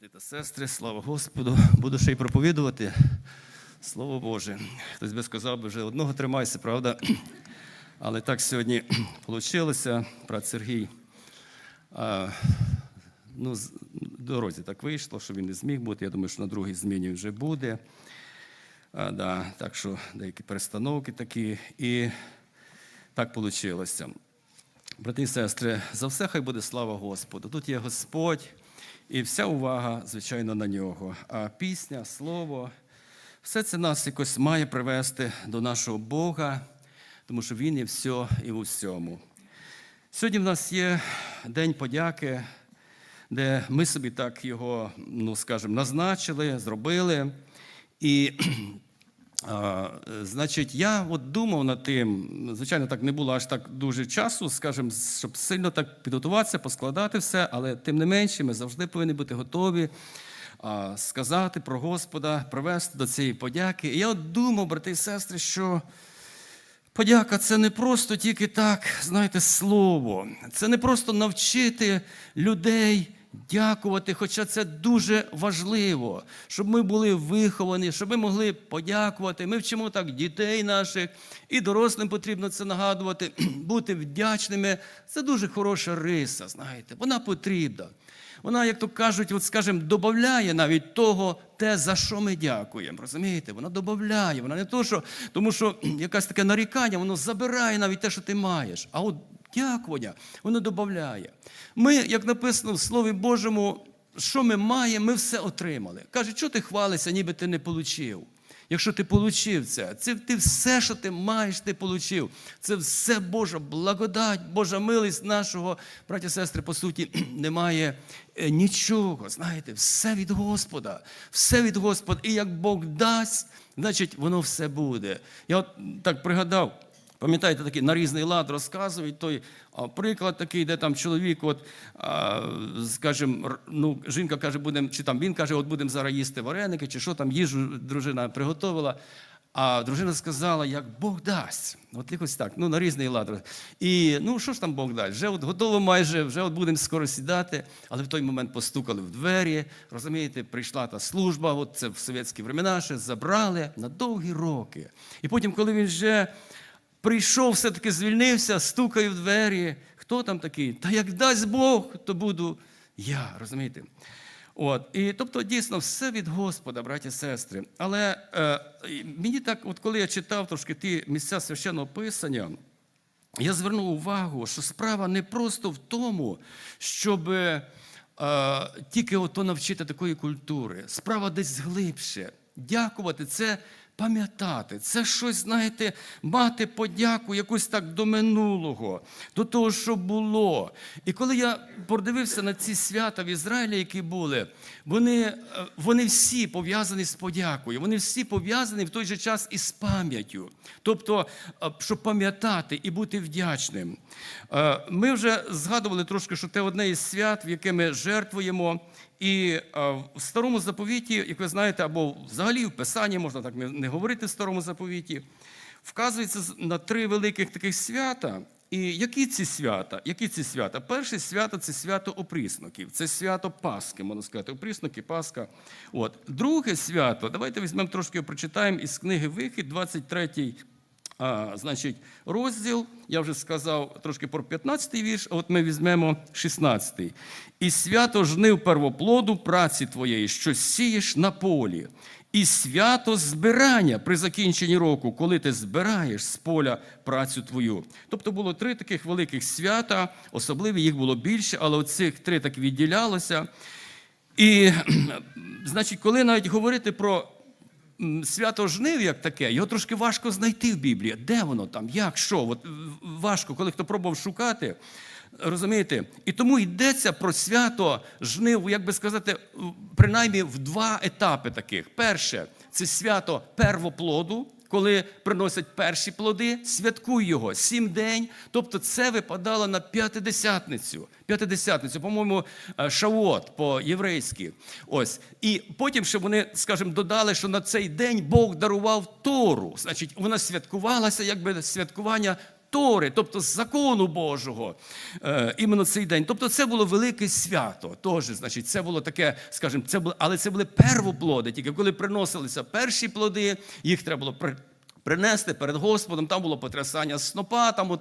Брати та сестри, слава Господу, буду ще й проповідувати. Слово Боже. Хтось би сказав, вже одного тримайся, правда? Але так сьогодні вийшло, брат Сергій. А, ну, в дорозі так вийшло, що він не зміг бути. Я думаю, що на другій зміні вже буде. А, да, так що деякі перестановки такі. І так вийшло. Брати і сестри, за все хай буде слава Господу. Тут є Господь, і вся увага, звичайно, на нього. А пісня, слово, все це нас якось має привести до нашого Бога, тому що Він є все і в усьому. Сьогодні в нас є День подяки, де ми собі так його, ну скажімо, назначили, зробили. І Значить, я от думав над тим, звичайно, так не було аж так дуже часу, скажімо, щоб сильно так підготуватися, поскладати все, але тим не менше, ми завжди повинні бути готові а, сказати про Господа, привести до цієї подяки. І я от думав, брати і сестри, що Подяка це не просто тільки так, знаєте, слово. Це не просто навчити людей дякувати, хоча це дуже важливо, щоб ми були виховані, щоб ми могли подякувати. Ми вчимо так дітей наших, і дорослим потрібно це нагадувати, бути вдячними. Це дуже хороша риса, знаєте, вона потрібна. Вона, як то кажуть, от скажімо, додає навіть того, те, за що ми дякуємо. Розумієте? Вона додає. Вона не то, що, тому що якесь таке нарікання, воно забирає навіть те, що ти маєш. А от дякування, воно додає. Ми, як написано в Слові Божому, що ми маємо, ми все отримали. Каже, що ти хвалишся, ніби ти не отримав. Якщо ти получив це, це ти все, що ти маєш, ти получив. Це все Божа благодать, Божа милість нашого, браті сестри, по суті, немає е, нічого. Знаєте, все від Господа, все від Господа. І як Бог дасть, значить, воно все буде. Я от так пригадав. Пам'ятаєте, такий на різний лад розказують той приклад такий, де там чоловік, от, скажімо, ну, жінка каже, будем, чи там він каже, от будемо зараз їсти вареники, чи що там їжу дружина приготувала. А дружина сказала, як Бог дасть. От якось так, ну на різний лад. І ну що ж там Бог дасть? Вже от готово майже, вже от будемо скоро сідати, але в той момент постукали в двері. Розумієте, прийшла та служба, от це в совєтські времена ще забрали на довгі роки. І потім, коли він вже прийшов, все-таки звільнився, стукає в двері. Хто там такий? Та як дасть Бог, то буду я. Розумієте? От, і тобто, дійсно, все від Господа, браті і сестри. Але е, мені так, от коли я читав трошки ті місця священного писання, я звернув увагу, що справа не просто в тому, щоб е, тільки ото навчити такої культури. Справа десь глибше. Дякувати це пам'ятати, це щось, знаєте, мати подяку якусь так до минулого, до того, що було. І коли я подивився на ці свята в Ізраїлі, які були, вони, е, вони всі пов'язані з подякою, вони всі пов'язані в той же час із пам'яттю. Тобто, е, щоб пам'ятати і бути вдячним. Е, Ми вже згадували трошки, що це одне із свят, в яке ми жертвуємо. І е, в старому заповіті, як ви знаєте, або взагалі в Писанні, можна так не говорити в старому заповіті, вказується на три великих таких свята. І які ці свята? Які ці свята? Перше свято це свято опрісноків, це свято Пасхи, можна сказати, опрісноки, Пасха. От. Друге свято, давайте візьмемо трошки прочитаємо із книги Вихід, 23 а, значить, розділ, я вже сказав трошки про 15-й вірш, а от ми візьмемо 16-й. І свято жнив первоплоду праці твоєї, що сієш на полі, і свято збирання при закінченні року, коли ти збираєш з поля працю твою. Тобто було три таких великих свята, особливі їх було більше, але оцих три так відділялося. І, значить, коли навіть говорити про свято жнив як таке, його трошки важко знайти в Біблії. Де воно там, як, що? От важко, коли хто пробував шукати. Розумієте? І тому йдеться про свято жнив, як би сказати, принаймні в два етапи таких. Перше це свято первоплоду, коли приносять перші плоди, святкуй його сім день. Тобто це випадало на п'ятидесятницю. П'ятидесятницю, по-моєму, е, шавот по-єврейськи. Ось. І потім, щоб вони, скажімо, додали, що на цей день Бог дарував Тору. Значить, вона святкувалася, якби святкування Тори, тобто з закону Божого, е, іменно цей день. Тобто це було велике свято. Тож, значить, це було таке, скажімо, це було, але це були первоплоди. Тільки коли приносилися перші плоди, їх треба було принести перед Господом. Там було потрясання снопа, там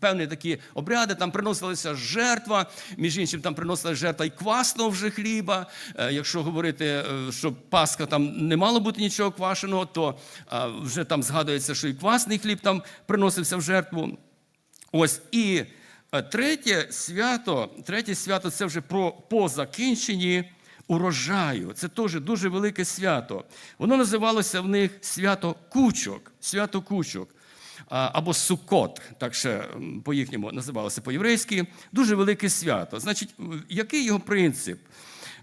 певні такі обряди, там приносилася жертва. Між іншим, там приносилася жертва і квасного вже хліба. Е, Якщо говорити, е, що Пасха там не мало бути нічого квашеного, то е, вже там згадується, що і квасний хліб там приносився в жертву. Ось і третє свято, третє свято це вже про по закінченні урожаю. Це теж дуже велике свято. Воно називалося в них свято кучок. Свято кучок. Або сукот, так ще по-їхньому називалося по-єврейськи. Дуже велике свято. Значить, який його принцип?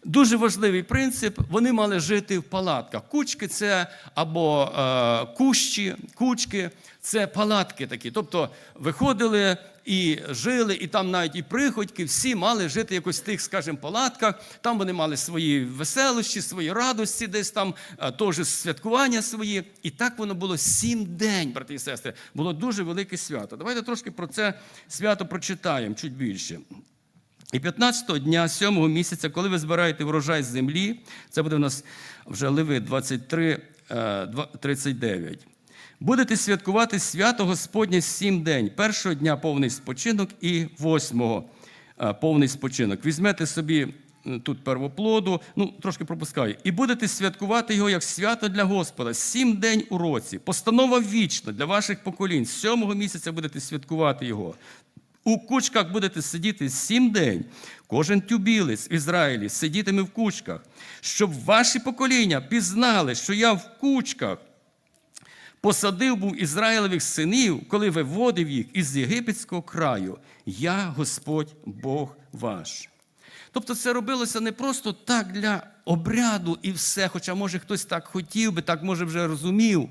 Дуже важливий принцип. Вони мали жити в палатках. Кучки це або е, кущі, кучки, це палатки такі. Тобто виходили і жили, і там навіть і приходьки, всі мали жити якось в тих, скажімо, палатках. Там вони мали свої веселощі, свої радості, десь там е, теж святкування свої. І так воно було сім день, брати і сестри. Було дуже велике свято. Давайте трошки про це свято прочитаємо чуть більше. І 15-го дня, 7-го місяця, коли ви збираєте врожай з землі, це буде у нас вже Левит 23, е, два- 39. Будете святкувати свято Господнє сім день. Першого дня повний спочинок і восьмого е, повний спочинок. Візьмете собі тут первоплоду, ну трошки пропускаю, і будете святкувати його як свято для Господа. Сім день у році. Постанова вічна для ваших поколінь. З сьомого місяця будете святкувати його. У кучках будете сидіти сім день. Кожен тюбілець в Ізраїлі сидітиме в кучках, щоб ваші покоління пізнали, що я в кучках посадив був Ізраїлевих синів, коли виводив їх із єгипетського краю. Я Господь Бог ваш. Тобто це робилося не просто так для обряду і все, хоча, може, хтось так хотів би, так може вже розумів.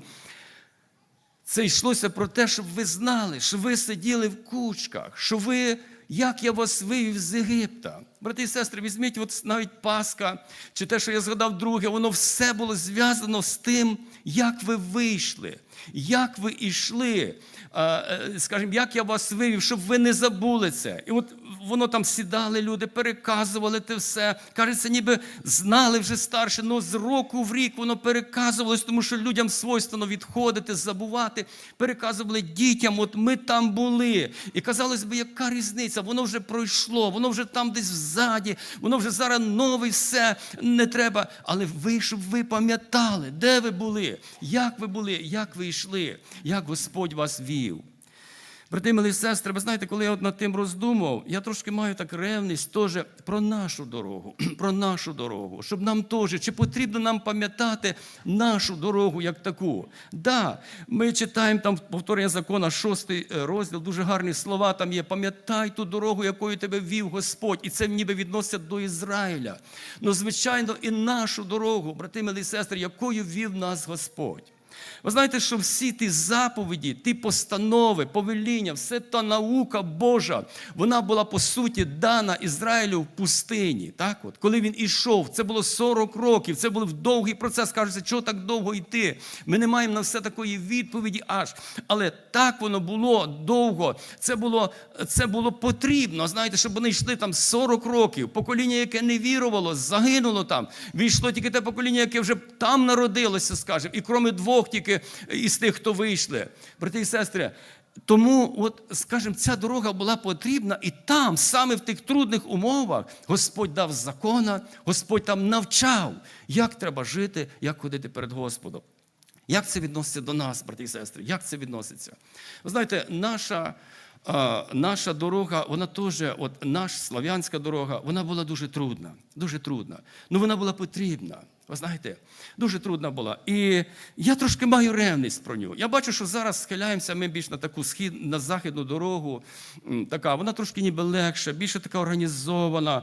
Це йшлося про те, щоб ви знали, що ви сиділи в кучках, що ви, як я вас вивів з Єгипта. Брати і сестри, візьміть от навіть Пасха, чи те, що я згадав друге, воно все було зв'язано з тим, як ви вийшли, як ви йшли, скажімо, як я вас вивів, щоб ви не забули це. І от воно там сідали люди, переказували те все. Кажеться, ніби знали вже старше, але з року в рік воно переказувалось, тому що людям свойственно відходити, забувати. Переказували дітям, от ми там були. І казалось би, яка різниця? Воно вже пройшло, воно вже там десь взаді, воно вже зараз нове все не треба. Але ви, щоб ви пам'ятали, де ви були, як ви були, як ви йшли, як Господь вас вів. Брати, милі сестри, ви знаєте, коли я от над тим роздумав, я трошки маю так ревність теж про нашу дорогу, про нашу дорогу, щоб нам теж, чи потрібно нам пам'ятати нашу дорогу як таку. Да, ми читаємо там повторення закона, шостий е, розділ, дуже гарні слова там є. Пам'ятай ту дорогу, якою тебе вів Господь, і це ніби відноситься до Ізраїля. Ну, звичайно, і нашу дорогу, брати, милі сестри, якою вів нас Господь. Ви знаєте, що всі ті заповіді, ті постанови, повеління, все та наука Божа, вона була по суті дана Ізраїлю в пустині. Так от, Коли він ішов, це було 40 років, це був довгий процес. Кажеться, чого так довго йти? Ми не маємо на все такої відповіді аж. Але так воно було довго. Це було, це було потрібно. Знаєте, щоб вони йшли там 40 років. Покоління, яке не вірувало, загинуло там. Війшло тільки те покоління, яке вже там народилося, скажімо, і кроме двох тільки із тих, хто вийшли. Брати і сестри. Тому, от, скажімо, ця дорога була потрібна, і там, саме в тих трудних умовах, Господь дав закона, Господь там навчав, як треба жити, як ходити перед Господом. Як це відноситься до нас, брати і сестри? Як це відноситься? Ви знаєте, наша, а, наша дорога, вона теж, от наша слав'янська дорога, вона була дуже трудна, дуже трудна. Ну вона була потрібна. Ви знаєте, дуже трудна була. І я трошки маю ревність про нього. Я бачу, що зараз схиляємося ми більш на таку схід, на західну дорогу. Така, вона трошки ніби легша, більше така організована.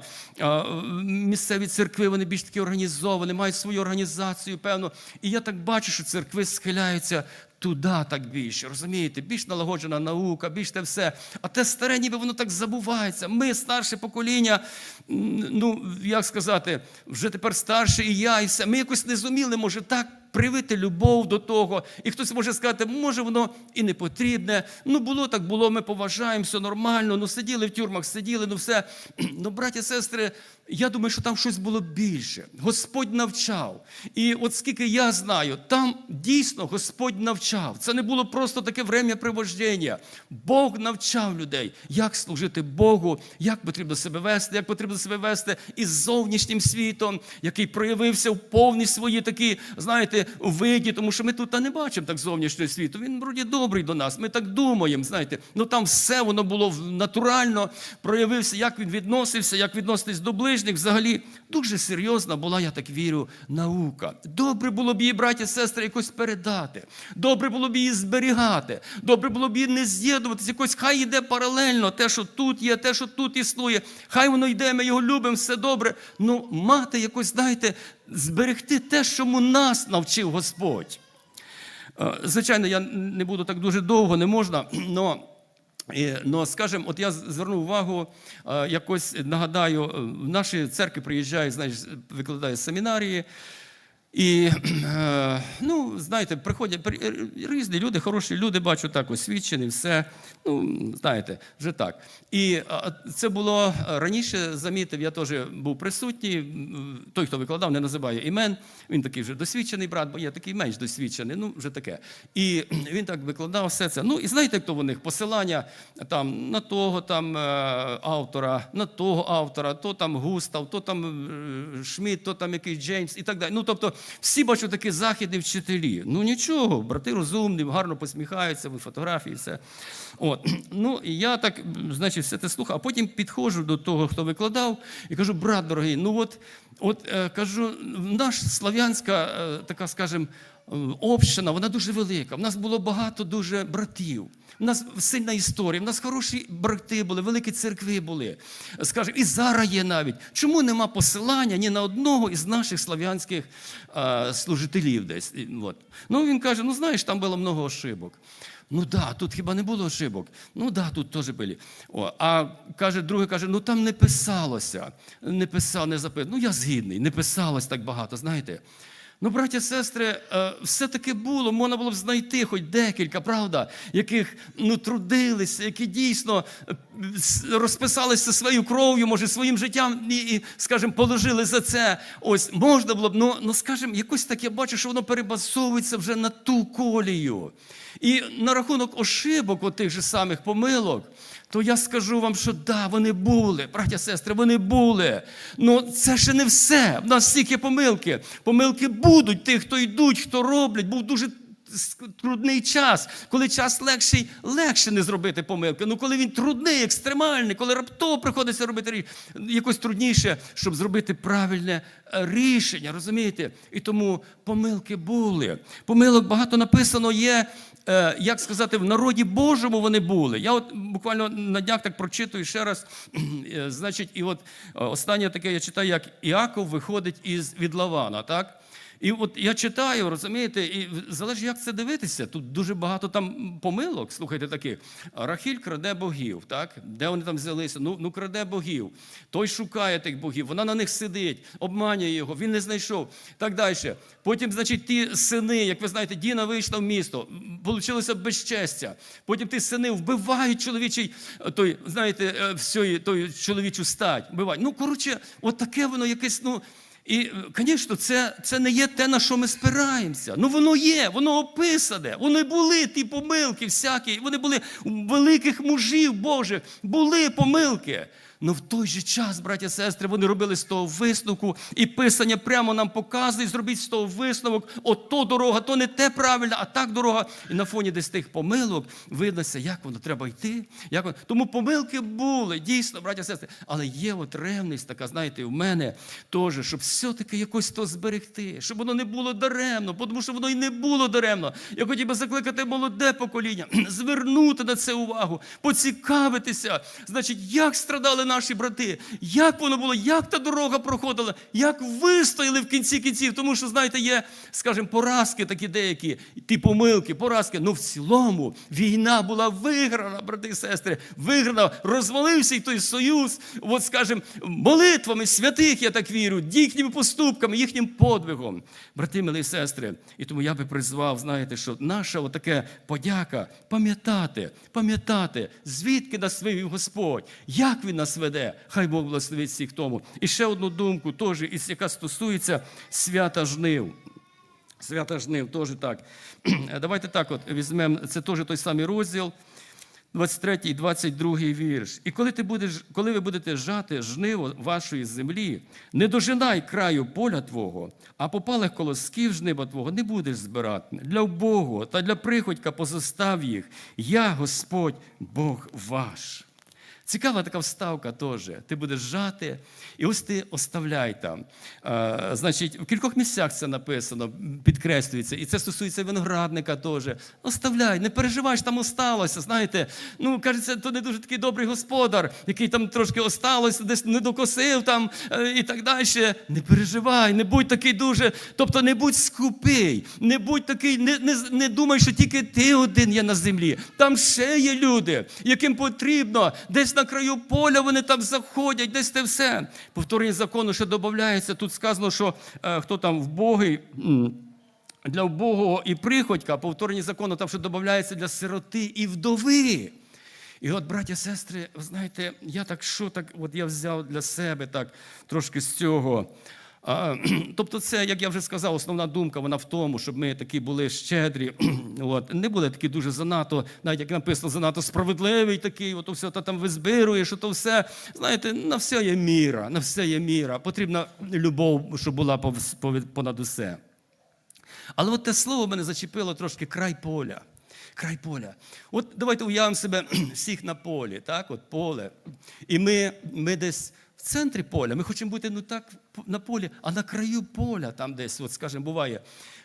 Місцеві церкви вони більш такі організовані, мають свою організацію, певно. І я так бачу, що церкви схиляються туди так більше. Розумієте, більш налагоджена наука, більш те все. А те старе, ніби воно так забувається. Ми, старше покоління, ну як сказати, вже тепер старше і я, і все. Ми якось не зуміли, може, так привити любов до того. І хтось може сказати, може, воно і не потрібне. Ну, було так, було, ми поважаємо, все нормально. Ну, сиділи в тюрмах, сиділи, ну все. Ну, браті, сестри, я думаю, що там щось було більше. Господь навчав. І от скільки я знаю, там дійсно Господь навчав. Це не було просто таке врем'я привождення. Бог навчав людей, як служити Богу, як потрібно себе вести, як потрібно себе вести із зовнішнім світом, який проявився в повній своїй такій, знаєте, виді, тому що ми тут та не бачимо так зовнішнього світу. Він вроді добрий до нас. Ми так думаємо, знаєте. Ну там все воно було натурально, проявився, як він відносився, як відноситись до ближніх. Взагалі дуже серйозна була, я так вірю, наука. Добре було б її, браті, сестри, якось передати. Добре було б її зберігати. Добре було б її не з'єднуватися. Якось хай йде паралельно те, що тут є, те, що тут існує. Хай воно йде, ми його любимо, все добре. Ну, мати якось, знаєте, зберегти те, чому нас навчив Господь. Е, Звичайно, я не буду так дуже довго, не можна, але. Ну, скажем, от я звернув увагу, якось нагадаю, е, в наші церкви приїжджають, знаєш, викладають семінарії. І, е, ну, знаєте, приходять при- різні люди, хороші люди, бачу так, освічені, все. Ну, знаєте, вже так. І це було раніше, замітив, я теж був присутній. Той, хто викладав, не називає імен. Він такий вже досвідчений брат, бо я такий менш досвідчений, ну, вже таке. І він так викладав все це. Ну, і знаєте, як то у них посилання там, на того там е, автора, на того автора, то там Густав, то там е, Шмідт, то там якийсь Джеймс і так далі. Ну, тобто, всі бачу такі західні вчителі. Ну нічого, брати розумні, гарно посміхаються, ви фотографії, все. От. Ну, і я так, значить, все це слухав, а потім підходжу до того, хто викладав, і кажу, брат дорогий, ну от, от е, кажу, наш слав'янська, е, така, скажімо, община, вона дуже велика. В нас було багато дуже братів. У нас сильна історія, в нас хороші брати були, великі церкви були. Скажімо, і зараз є навіть. Чому нема посилання ні на одного із наших слав'янських служителів десь? От. Ну він каже: ну знаєш, там було много ошибок. Ну да, тут хіба не було ошибок? Ну да, тут теж були. О, а каже, другий каже, ну там не писалося, не писав, не записав. Ну я згідний, не писалось так багато, знаєте. Ну, браття, сестри, е, все-таки було, можна було б знайти хоч декілька, правда, яких ну, трудилися, які дійсно е, розписалися своєю кров'ю, може, своїм життям і, і скажімо, положили за це. Ось можна було б, ну, ну скажімо, якось так я бачу, що воно перебазовується вже на ту колію. І на рахунок ошибок, тих же самих помилок, то я скажу вам, що да, вони були, браття, сестри, вони були. Ну це ще не все. В нас стільки помилки. Помилки будуть тих, хто йдуть, хто роблять. Був дуже трудний час, коли час легший, легше не зробити помилки. Ну коли він трудний, екстремальний, коли раптово приходиться робити рі- якось трудніше, щоб зробити правильне е, рішення, розумієте? І тому помилки були. Помилок багато написано є. Е, Як сказати, в народі Божому вони були. Я от буквально на днях так прочитую ще раз. Е, Значить, і от е, останнє таке я читаю, як Іаков виходить із від Лавана, так? І от я читаю, розумієте, і залежить, як це дивитися. Тут дуже багато там помилок, слухайте таких. Рахіль краде богів, так? Де вони там взялися? Ну, ну краде богів. Той шукає тих богів, вона на них сидить, обманює його, він не знайшов. Так далі. Потім, значить, ті сини, як ви знаєте, Діна вийшла в місто, получилося безчестя. Потім ті сини вбивають чоловічий, е, той, знаєте, е, всю той чоловічу стать. Вбивають. Ну, коротше, от таке воно якесь, ну. І, звісно, це, це не є те, на що ми спираємося. Ну воно є, воно описане. Вони були ті помилки всякі, вони були великих мужів Божих, були помилки. Ну в той же час, браття і сестри, вони робили з того висновку, і писання прямо нам показує, зробіть з того висновок, от то дорога, то не те правильно, а так дорога. І на фоні десь тих помилок виднося, як воно треба йти. Як воно... Тому помилки були, дійсно, браття і сестри. Але є от ревність така, знаєте, в мене теж, щоб все-таки якось то зберегти, щоб воно не було даремно, тому що воно і не було даремно. Я хотів би закликати молоде покоління, звернути на це увагу, поцікавитися, значить, як страдали наші брати, як воно було, як та дорога проходила, як вистояли в кінці кінців. Тому що, знаєте, є, скажімо, поразки такі деякі, ті помилки, поразки. Ну в цілому війна була виграна, брати і сестри, виграна, розвалився й той союз, от, скажімо, молитвами святих, я так вірю, їхніми поступками, їхнім подвигом. Брати, милі сестри, і тому я би призвав, знаєте, що наша отаке подяка пам'ятати, пам'ятати, звідки нас вивів Господь, як Він нас веде. Хай Бог благословить всіх тому. І ще одну думку, теж, яка стосується свята жнив. Свята жнив, теж так. Давайте так от візьмемо, це теж той самий розділ. 23 і 22 вірш. І коли ти будеш, коли ви будете жати жниво вашої землі, не дожинай краю поля твого, а попалих колосків жнива твого не будеш збирати. Для вбогого та для приходька позостав їх. Я Господь Бог ваш. Цікава така вставка теж. Ти будеш жати, і ось ти оставляй там. А, значить, в кількох місцях це написано, підкреслюється, і це стосується виноградника теж. Оставляй, не переживай, що там осталося. Знаєте, ну кажеться, то не дуже такий добрий господар, який там трошки осталося, десь не докосив там е, і так далі. Не переживай, не будь такий дуже, тобто не будь скупий, не будь такий, не, не, не думай, що тільки ти один є на землі. Там ще є люди, яким потрібно, десь на краю поля вони там заходять, десь те все. Повторення закону ще додається. Тут сказано, що е, хто там вбогий. Боги Для убогого і приходька, повторення закону, там що додається для сироти і вдови. І от, браття, сестри, ви знаєте, я так що так, от я взяв для себе так трошки з цього. Тобто, це, як я вже сказав, основна думка вона в тому, щоб ми такі були щедрі, от, не були такі дуже занадто, навіть як написано, занадто справедливий такий, от все то там визбируєш, то все. Знаєте, на все є міра, на все є міра. Потрібна любов, щоб була понад усе. Але от те слово мене зачепило трошки край поля. Край поля. От давайте уявимо себе всіх на полі, так? От поле. І ми, ми десь в центрі поля. Ми хочемо бути ну так на полі, а на краю поля, там десь, от, скажімо, буває.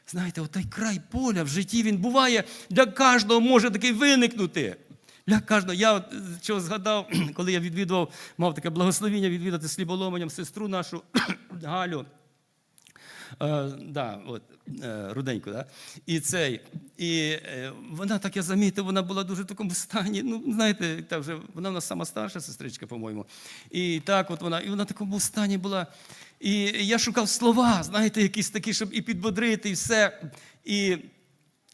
Знаєте, отай край поля в житті він буває для кожного може такий виникнути. Для кожного. Я е, чого згадав, коли я відвідував, мав таке благословіння відвідати сліболоманням сестру нашу Галю. Е, да, от, е, руденьку, да? І цей, і е, вона, так я замітив, вона була дуже в такому стані. Ну, знаєте, та вже, вона в нас сама старша сестричка, по-моєму. І так от вона, і вона в такому стані була. І я шукав слова, знаєте, якісь такі, щоб і підбодрити, і все. І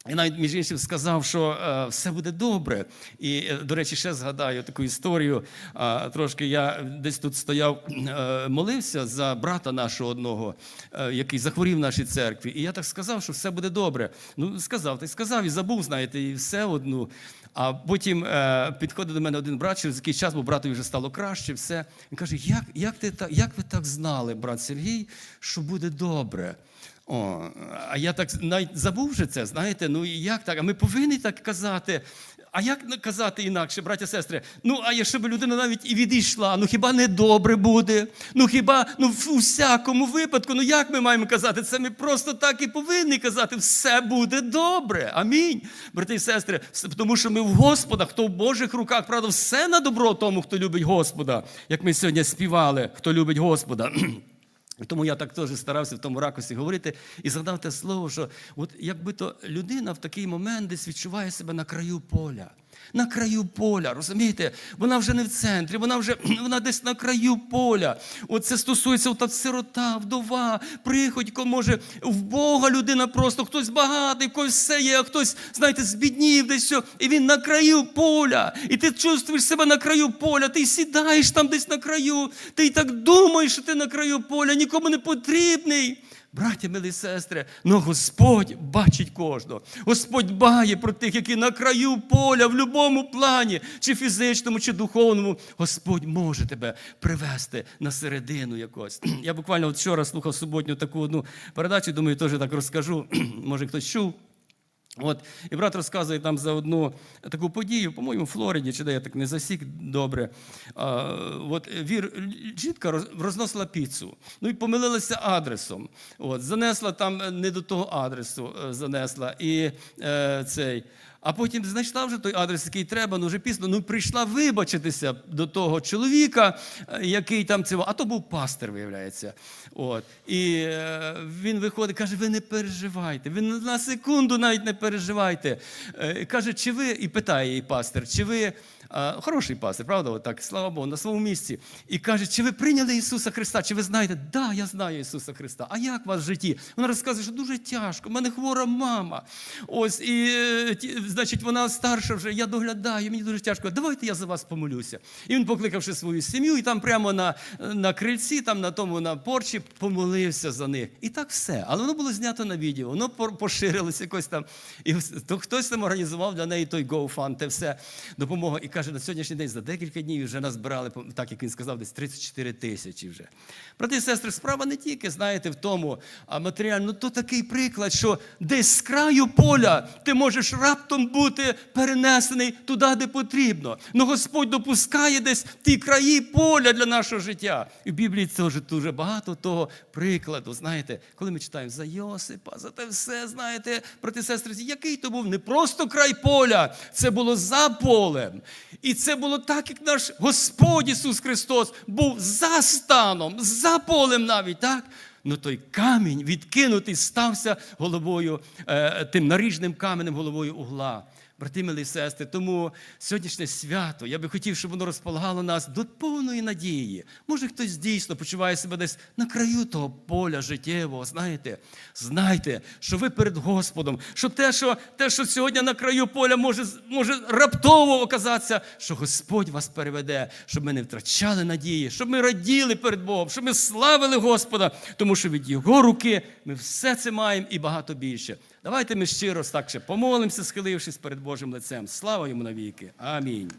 і навіть між іншим сказав, що е, все буде добре. І, е, до речі, ще згадаю таку історію. А, трошки я десь тут стояв, е, молився за брата нашого одного, е, який захворів в нашій церкві. І я так сказав, що все буде добре. Ну, сказав, та й сказав, і забув, знаєте, і все одну. А потім е, підходить до мене один брат, через який час, бо братові вже стало краще, все. Він каже: як, як, ти, як ви так знали, брат Сергій, що буде добре? О, а я так навіть забув вже це, знаєте, ну і як так? А ми повинні так казати. А як казати інакше, браття сестри? Ну, а якщо б людина навіть і відійшла, ну хіба не добре буде? Ну хіба ну в усякому випадку, ну як ми маємо казати? Це ми просто так і повинні казати. Все буде добре. Амінь. Брати і сестри, тому що ми в Господа, хто в Божих руках, правда, все на добро тому, хто любить Господа, як ми сьогодні співали, хто любить Господа. Тому я так теж старався в тому ракурсі говорити і згадав те слово, що от якби то людина в такий момент десь відчуває себе на краю поля. На краю поля, розумієте? Вона вже не в центрі, вона вже вона десь на краю поля. От це стосується ота сирота, вдова, приходько, може, в Бога людина просто, хтось багатий, когось все є, а хтось, знаєте, збіднів десь все, і він на краю поля. І ти чувствуєш себе на краю поля, ти сідаєш там десь на краю, ти і так думаєш, що ти на краю поля, нікому не потрібний. Браття, милі сестри, но Господь бачить кожного. Господь дбає про тих, які на краю поля, в будь-якому плані, чи фізичному, чи духовному. Господь може тебе привести на середину якось. Я буквально от вчора слухав суботню таку одну передачу, думаю, теж так розкажу. Може, хтось чув. От, і брат розказує там за одну таку подію, по-моєму, в Флориді, чи де я так не засік добре. А, от вір, жінка розносила піцу, ну і помилилася адресом. От, занесла там не до того адресу, е, занесла. І е, цей. А потім знайшла вже той адрес, який треба, ну вже пізно. Ну прийшла вибачитися до того чоловіка, е, який там цього. А то був пастир, виявляється. От. І е, він виходить, каже: ви не переживайте, ви на секунду навіть не переживайте. Е, каже, чи ви, і питає її пастир, чи ви. Хороший пастир, правда? Отак, слава Богу, на своєму місці. І каже, чи ви прийняли Ісуса Христа? Чи ви знаєте, да, я знаю Ісуса Христа. А як у вас в житті? Вона розказує, що дуже тяжко. У мене хвора мама. Ось, і е, значить, вона старша вже, я доглядаю, мені дуже тяжко. Давайте я за вас помолюся. І він, покликавши свою сім'ю, і там прямо на, на крильці, там на тому на порчі, помолився за них. І так все. Але воно було знято на відео, воно поширилося якось там. І то хтось там організував для неї той GoFund, те все допомога. І каже, на сьогоднішній день за декілька днів вже назбирали, так як він сказав, десь 34 тисячі вже. Брати і сестри, справа не тільки, знаєте, в тому, а матеріально, ну то такий приклад, що десь з краю поля ти можеш раптом бути перенесений туди, де потрібно. Ну Господь допускає десь ті краї поля для нашого життя. І в Біблії теж дуже багато того прикладу. Знаєте, коли ми читаємо за Йосипа, за те все, знаєте, брати і сестри, який то був не просто край поля, це було за полем. І це було так, як наш Господь Ісус Христос був за станом, за полем навіть, так? Ну той камінь відкинутий стався головою, е, тим наріжним каменем головою угла. Брати милі сестри, тому сьогоднішнє свято, я би хотів, щоб воно розполагало нас до повної надії. Може, хтось дійсно почуває себе десь на краю того поля життєвого. Знаєте, знайте, що ви перед Господом, що те, що те, що сьогодні на краю поля може, може раптово оказатися, що Господь вас переведе, щоб ми не втрачали надії, щоб ми раділи перед Богом, щоб ми славили Господа, тому що від Його руки ми все це маємо і багато більше. Давайте ми щиро так ще помолимося, схилившись перед Божим лицем. Слава йому навіки. Амінь.